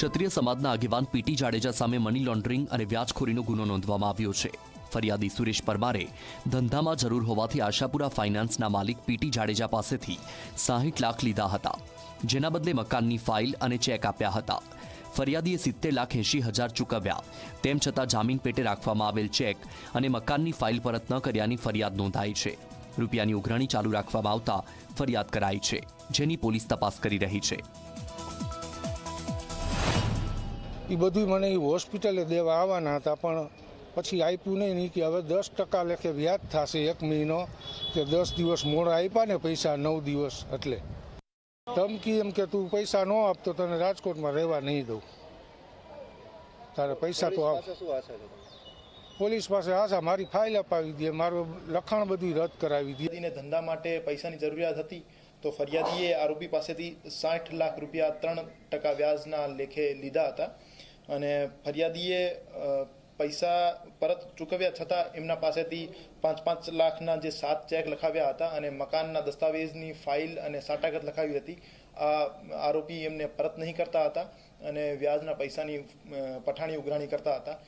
ક્ષત્રિય સમાજના આગેવાન પીટી જાડેજા સામે મની લોન્ડરિંગ અને વ્યાજખોરીનો ગુનો નોંધવામાં આવ્યો છે. ફરિયાદી સુરેશ પરમારે ધંધામાં જરૂર હોવાથી આશાપુરા ફાઇનાન્સના માલિક પીટી જાડેજા પાસેથી સાહીઠ લાખ લીધા હતા, જેના બદલે મકાનની ફાઇલ અને ચેક આપ્યા હતા. ફરિયાદીએ સિત્તેર લાખ એંશી હજાર ચૂકવ્યા, તેમ છતાં જામીન પેટે રાખવામાં આવેલ ચેક અને મકાનની ફાઇલ પરત ન કર્યાની ફરિયાદ નોંધાઈ છે. રૂપિયાની ઉઘરાણી ચાલુ રાખવામાં આવતા ફરિયાદ કરાઈ છે, જેની પોલીસ તપાસ કરી રહી છે. એ બધું મને એ હોસ્પિટલે દેવા આવવાના હતા, પણ પછી આપ્યું નહીં નહીં કે હવે દસ ટકા લેખે વ્યાજ થશે એક મહિનો, કે દસ દિવસ મોડા આપ્યા ને પૈસા નવ દિવસ એટલે. ધમકી એમ કે તું પૈસા ન આપતો તને રાજકોટમાં રહેવા નહીં દઉં. તારે પૈસા તો આપ પોલીસ પાસે આશા, મારી ફાઇલ અપાવી દે, મારું લખાણ બધું રદ કરાવી દે. ધંધા માટે પૈસાની જરૂરિયાત હતી, તો ફરિયાદીએ આરોપી પાસેથી સાઠ લાખ રૂપિયા ત્રણ ટકા વ્યાજના લેખે લીધા હતા. અને ફરિયાદીએ પૈસા પરત ચૂકવ્યા છતાં એમના પાસેથી પાંચ પાંચ લાખના જે સાત ચેક લખાવ્યા હતા અને મકાનના દસ્તાવેજની ફાઇલ અને સાટાગત લખાવી હતી. આ આરોપી એમને પરત નહીં કરતા હતા અને વ્યાજના પૈસાની પઠાણી ઉઘરાણી કરતા હતા.